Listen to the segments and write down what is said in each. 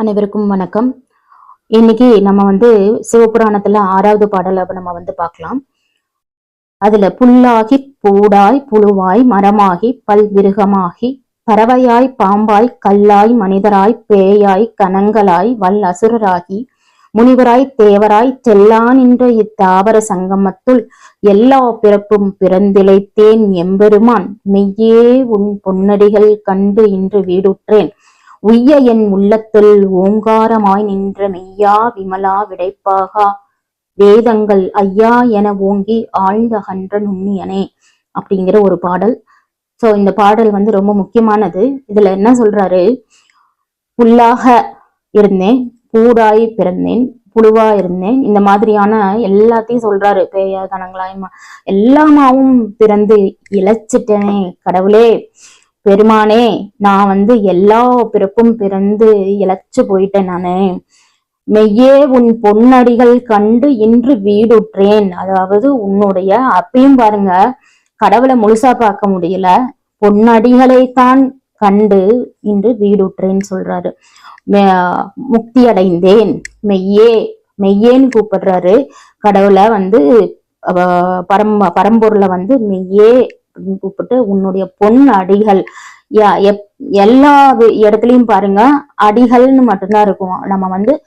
அனைவருக்கும் வணக்கம். இன்னைக்கு நம்ம வந்து சிவபுராணத்துல ஆறாவது பாடலை நம்ம வந்து பார்க்கலாம். அதுல புல்லாகி பூடாய் புழுவாய் மரமாகி பல்விருகமாகி பறவையாய் பாம்பாய் கல்லாய் மனிதராய் பேயாய் கணங்களாய் வல் அசுரராகி முனிவராய் தேவராய் செல்லான் என்ற இத்தாவர சங்கமத்துள் எல்லா பிறப்பும் பிறந்திழைத்தேன் எம்பெருமான். மெய்யே உன் பொன்னடிகள் கண்டு இன்று வீடுற்றேன். உய்ய என் உள்ளத்தில் ஓங்காரமாய் நின்ற மெய்யா விமலா விடைப்பாகா? வேதங்கள் ஐயா என ஓங்கி ஆழ்ந்த அகன்ற நுண்ணியனே அப்படிங்கிற ஒரு பாடல். சோ இந்த பாடல் வந்து ரொம்ப முக்கியமானது. இதுல என்ன சொல்றாரு? புல்லாக இருந்தேன் பூடாய் பிறந்தேன் புழுவா இருந்தேன். இந்த மாதிரியான எல்லாத்தையும் சொல்றாரு பேயா கணங்களாய் எல்லாமாவும் பிறந்து இழைச்சிட்டேனே கடவுளே. பெருமானே நான் வந்து எல்லா பிறப்பும் பிறந்து இழைச்சு போயிட்டேன் நானு. மெய்யே உன் பொன்னடிகள் கண்டு இன்று வீடுற்றேன். அதாவது உன்னுடைய அப்பயும் பாருங்க கடவுளை முழுசா பார்க்க முடியல. பொன்னடிகளைத்தான் கண்டு இன்று வீடுற்றேன்னு சொல்றாரு. முக்தி அடைந்தேன் மெய்யே மெய்யேன்னு கூப்பிடுறாரு. கடவுளை வந்து பரம்ப பரம் பரம்பொருளை வந்து மெய்யே அப்படின்னு கூப்பிட்டு உன்னுடைய பொன் அடிகள் யா- எப்- எல்லா இடத்துலயும் பாருங்க அடிகள்னு மட்டும்தான் இருக்கும். நம்ம வந்து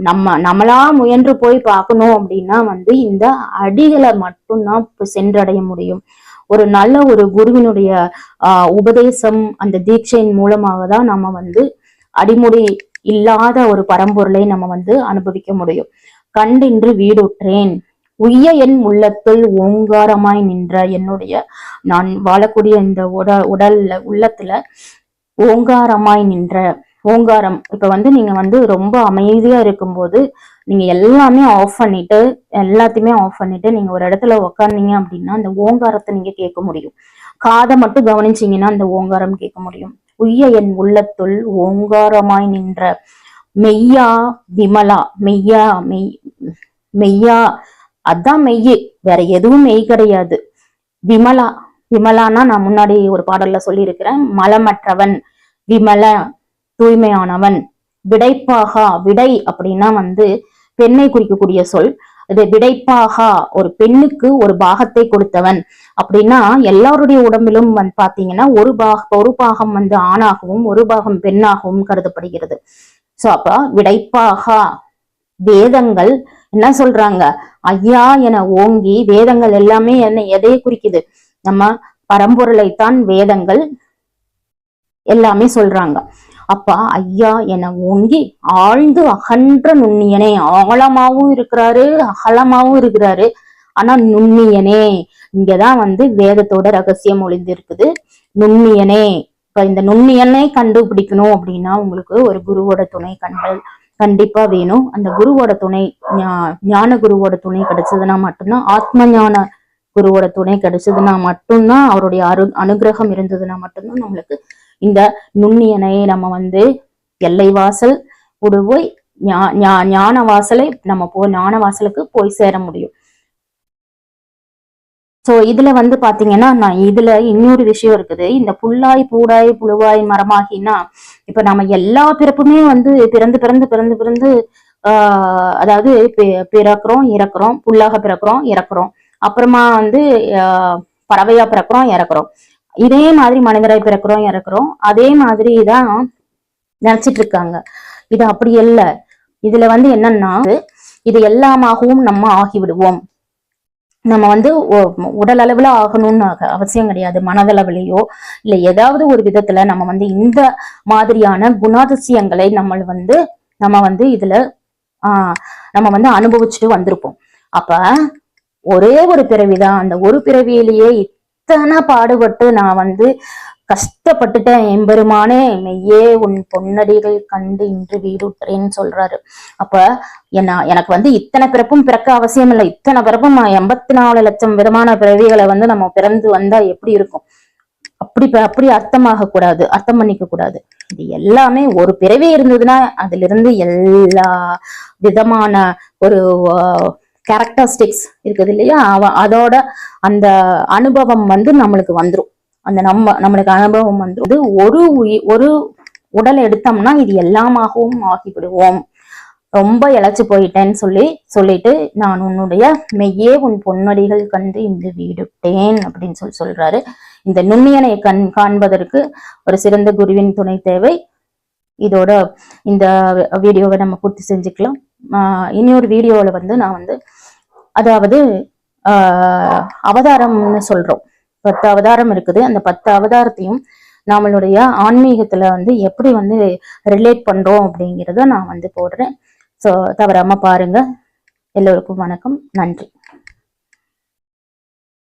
நம்ம நம்மளா முயன்று போய் பார்க்கணும் அப்படின்னா வந்து இந்த அடிகளை மட்டும்தான் சென்றடைய முடியும். ஒரு நல்ல ஒரு குருவினுடைய ஆஹ் உபதேசம் அந்த தீட்சையின் மூலமாக தான் நம்ம வந்து அடிமுடி இல்லாத ஒரு பரம்பொருளை நம்ம வந்து அனுபவிக்க முடியும். கண்டின்று வீடுற்றேன். உய்ய என் உள்ளத்தில் ஓங்காரமாய் நின்ற என்னுடைய நான் வாழக்கூடிய இந்த உட உடல்ல உள்ளத்துல ஓங்காரமாய் நின்ற ஓங்காரம். இப்ப வந்து நீங்க வந்து ரொம்ப அமைதியா இருக்கும்போது நீங்க எல்லாமே ஆஃப் பண்ணிட்டு எல்லாத்தையுமே ஆஃப் பண்ணிட்டு நீங்க ஒரு இடத்துல உக்காந்தீங்க அப்படின்னா அந்த ஓங்காரத்தை நீங்க கேட்க முடியும். காதை மட்டும் கவனிச்சீங்கன்னா அந்த ஓங்காரம் கேட்க முடியும். உய்ய என் உள்ளத்துள் ஓங்காரமாய் நின்ற மெய்யா விமலா மெய்யா மெய் மெய்யா அதான் மெய்யே. வேற எதுவும் மெய் கிடையாது. விமலா விமலானா நான் முன்னாடி ஒரு பாடல்ல சொல்லியிருக்கிறேன். மலமற்றவன் விமல தூய்மையானவன் விடைப்பாகா விடை அப்படின்னா வந்து பெண்ணை குறிக்கக்கூடிய சொல். இது விடைப்பாகா ஒரு பெண்ணுக்கு ஒரு பாகத்தை கொடுத்தவன் அப்படின்னா எல்லாருடைய உடம்பிலும் வந்து பாத்தீங்கன்னா ஒரு பாக ஒரு பாகம் வந்து ஆணாகவும் ஒரு பாகம் பெண்ணாகவும் கருதப்படுகிறது. சோ அப்ப விடைப்பாகா வேதங்கள் என்ன சொல்றாங்க? ஐயா என ஓங்கி வேதங்கள் எல்லாமே என்ன எதை குறிக்குது? நம்ம பரம்பொருளைத்தான் வேதங்கள் எல்லாமே சொல்றாங்க. அப்பா ஐயா என ஓங்கி ஆழ்ந்து அகன்ற நுண்ணியனே ஆழமாவும் இருக்கிறாரு அகலமாவும் இருக்கிறாரு. ஆனா நுண்ணியனே இங்கதான் வந்து வேதத்தோட ரகசியம் ஒளிந்திருக்குது. நுண்ணியனே இப்ப இந்த நுண்ணியனை கண்டுபிடிக்கணும் அப்படின்னா உங்களுக்கு ஒரு குருவோட துணை கண்டல் கண்டிப்பா வேணும். அந்த குருவோட துணை ஞான குருவோட துணை கிடைச்சதுன்னா மட்டும்தான் ஆத்ம ஞான குருவோட துணை கிடைச்சதுன்னா மட்டும்தான் அவருடைய அரு அனுகிரகம் இருந்ததுன்னா மட்டும்தான் நம்மளுக்கு இந்த நுண்ணியனையை நம்ம வந்து எல்லை வாசல் போய் ஞா- ஞா- ஞான வாசலை நம்ம போ ஞான வாசலுக்கு போய் சேர முடியும். ஸோ இதுல வந்து பாத்தீங்கன்னா நான் இதுல இன்னொரு விஷயம் இருக்குது. இந்த புல்லாய் பூடாய் புழுவாய் மரமாகினா இப்ப நம்ம எல்லா பிறப்புமே வந்து பிறந்து பிறந்து பிறந்து பிறந்து ஆஹ் அதாவது பிறக்கிறோம் இறக்குறோம் புல்லாக பிறக்கிறோம் இறக்குறோம். அப்புறமா வந்து ஆஹ் பறவையா பிறக்கிறோம் இறக்குறோம். இதே மாதிரி மனிதராய் பிறக்கிறோம் இறக்குறோம். அதே மாதிரி தான் நினைச்சிட்டு இருக்காங்க. இது அப்படி இல்ல. இதுல வந்து என்னன்னா இது எல்லாமாகவும் நம்ம ஆகிவிடுவோம். நம்ம வந்து உடல் அளவில் ஆகணும்னு அவசியம் கிடையாது. மனதளவுலயோ இல்ல ஏதாவது ஒரு விதத்துல நம்ம வந்து இந்த மாதிரியான குணாதிசயங்களை நம்ம வந்து நம்ம வந்து இதுல ஆஹ் நம்ம வந்து அனுபவிச்சுட்டு வந்திருப்போம். அப்ப ஒரே ஒரு பிறவிதான். அந்த ஒரு பிறவியிலேயே இத்தனை பாடுபட்டு நான் வந்து கஷ்டப்பட்டுட்டேன். எம்பெருமானே மெய்யே உன் பொன்னடிகள் கண்டு இன்று வீடுற்றேன்னு சொல்றாரு. அப்ப என்ன எனக்கு வந்து இத்தனை பிறப்பும் பிறக்க அவசியம் இல்லை. இத்தனை பிறப்பும் எண்பத்தி நாலு லட்சம் விதமான பிறவிகளை வந்து நம்ம பிறந்து வந்தா எப்படி இருக்கும்? அப்படி அப்படி அர்த்தமாக கூடாது அர்த்தம் பண்ணிக்க கூடாது. இது எல்லாமே ஒரு பிறவி இருந்ததுன்னா அதுல இருந்து எல்லா விதமான ஒரு கேரக்டரிஸ்டிக்ஸ் இருக்குது இல்லையா? அவ- அதோட அந்த அனுபவம் வந்து நம்மளுக்கு வந்துரும். அந்த நம்ம நம்மளுக்கு அனுபவம் வந்து ஒரு உயி ஒரு உடல் எடுத்தோம்னா இது எல்லாமாகவும் ஆகிவிடுவோம். ரொம்ப இழைச்சு போயிட்டேன்னு சொல்லி சொல்லிட்டு நான் உன்னுடைய மெய்யே உன் பொன்னடிகள் கண்டு இந்த வீடுட்டேன் அப்படின்னு சொல்லி சொல்றாரு. இந்த நுண்ணியனை கண் காண்பதற்கு ஒரு சிறந்த குருவின் துணை தேவை. இதோட இந்த வீடியோவை நம்ம பூர்த்தி செஞ்சுக்கலாம். ஆஹ் இன்னொரு வீடியோவில் வந்து நான் வந்து அதாவது அவதாரம்னு சொல்றோம். பத்து அவதாரம் இருக்குது. அந்த பத்து அவதாரத்தையும் நம்மளுடைய ஆன்மீகத்துல வந்து எப்படி வந்து ரிலேட் பண்றோம் அப்படிங்கிறத நான் வந்து போடுறேன். ஸோ தவறாம பாருங்க. எல்லோருக்கும் வணக்கம். நன்றி.